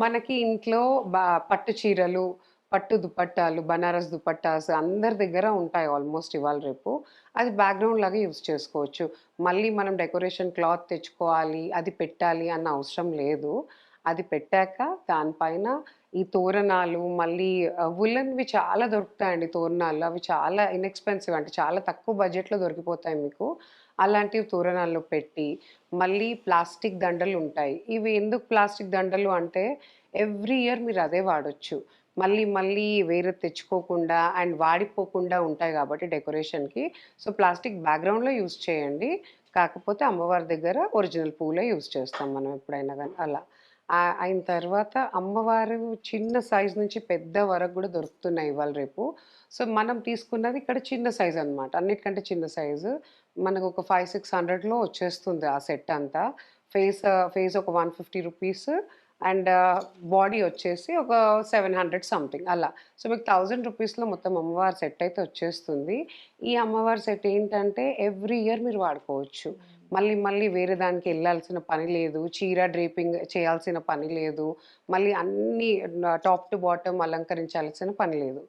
మనకి ఇంట్లో బా పట్టు చీరలు, పట్టు దుపట్టాలు, బనారస్ దుపట్టాస్ అందరి దగ్గర ఉంటాయి ఆల్మోస్ట్ ఇవాళ రేపు. అది బ్యాక్‌గ్రౌండ్ లాగా యూజ్ చేసుకోవచ్చు. మళ్ళీ మనం డెకరేషన్ క్లాత్ తెచ్చుకోవాలి, అది పెట్టాలి అన్న అవసరం లేదు. అది పెట్టాక దానిపైన ఈ తోరణాలు మళ్ళీ ఆహ్, చాలా దొరుకుతాయండి తోరణాలు. అవి చాలా ఇన్‌ఎక్స్‌పెన్సివ్ అంటే చాలా తక్కువ బడ్జెట్‌లో దొరికిపోతాయి మీకు. అలాంటివి తోరణాల్లో పెట్టి, మళ్ళీ ప్లాస్టిక్ దండలు ఉంటాయి ఇవి ఎందుకు ప్లాస్టిక్ దండలు అంటే ఎవ్రీ ఇయర్ మీరు అదే వాడొచ్చు. మళ్ళీ మళ్ళీ వేరేది తెచ్చుకోకుండా అండ్ వాడిపోకుండా ఉంటాయి కాబట్టి డెకరేషన్‌కి. సో, ప్లాస్టిక్ బ్యాక్‌గ్రౌండ్‌లో యూజ్ చేయండి. కాకపోతే అమ్మవారి దగ్గర ఒరిజినల్ పూలే యూజ్ చేస్తాం మనం ఎప్పుడైనా కానీ అలా. ఆయన అయిన తర్వాత అమ్మవారు చిన్న సైజ్ నుంచి పెద్ద వరకు కూడా దొరుకుతున్నాయి ఇవాళ రేపు. సో, మనం తీసుకున్నది ఇక్కడ చిన్న సైజ్ అనమాట. అన్నిటికంటే చిన్న సైజు. మనకు ఒక 5, 600లో వచ్చేస్తుంది ఆ సెట్ అంతా. ఫేస్ ఫేస్ ఒక 150 రూపీస్ అండ్ బాడీ వచ్చేసి ఒక 700 సంథింగ్ అలా. సో, మీకు థౌజండ్ రూపీస్‌లో మొత్తం అమ్మవారి సెట్ అయితే వచ్చేస్తుంది. ఈ అమ్మవారి సెట్ ఏంటంటే ఎవ్రీ ఇయర్ మీరు వాడుకోవచ్చు. మళ్ళీ మళ్ళీ వేరే దానికి వెళ్ళాల్సిన పని లేదు. చీర డ్రేపింగ్ చేయాల్సిన పని లేదు. మళ్ళీ అన్నీ టాప్ టు బాటమ్ అలంకరించాల్సిన పని లేదు.